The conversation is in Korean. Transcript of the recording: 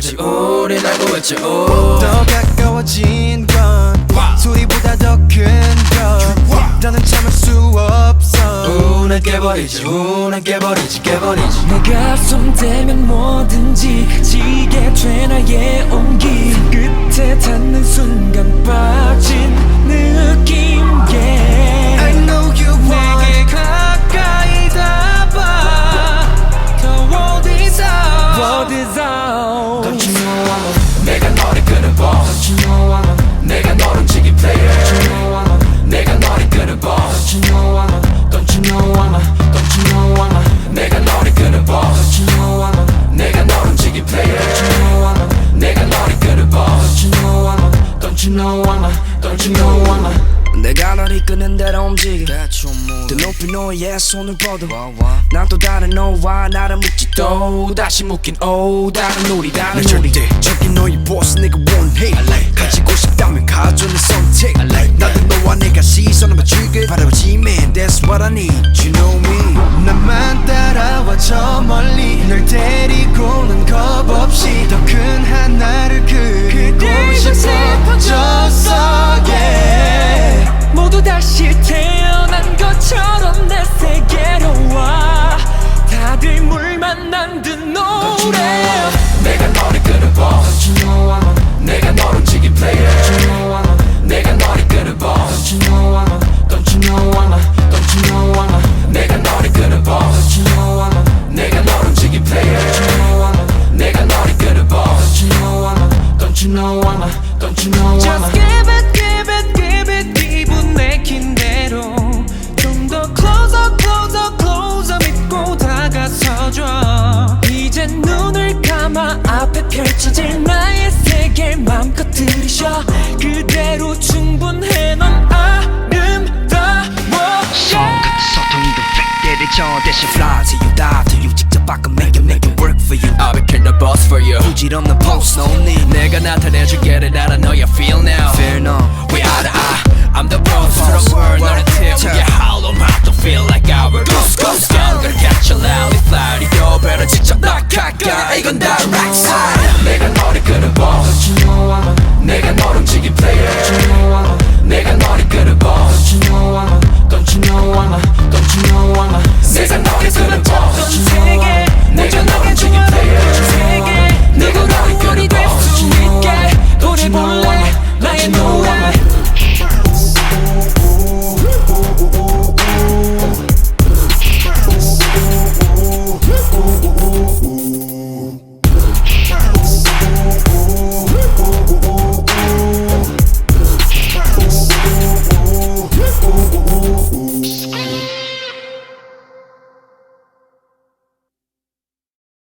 가까워져 오. 더 가까워진 건 소리보다 더 큰것 나는 참을 수 없어. 우난 깨버리지 우난 깨버리지 깨버리지. 내가 손대면 뭐든지 지게 돼 나의 I'm a Don't you know I'm a 내가 널 이끄는 대로 움직여. 더 높이 너의 손을 뻗어. 난 또 다른 너와 나를 묶지 또 다시 묶인 오 다른 우리 다른 난 우리. 절대적인 너의 boss 내가 원해. 가지고 싶다면 가져 내 선택. 나도 너와 내가 시선을 맞추길 바라보지 man. That's what I need. You know me. 나만 따라와 저 멀리. 널 데리고는 겁 없이 더큰 태어난 것처럼 내 세계로 와. 다들 물 만난 듯노 들이쉬어 그대로 충분해 넌 아름다워 소통이도 팩대를 저 대신 fly to you die to you 직접 바꿔 make it make it work for you I'll become the boss for you 부질없는 post no need 내가 나타내줄게 를 알아 know you feel now fear no We are the I I'm the boss to the world 너는 태우게 hollow mouth don't feel like our goose goose down Gonna catch you loud fly to your better 직접 나 가까 이건 다 right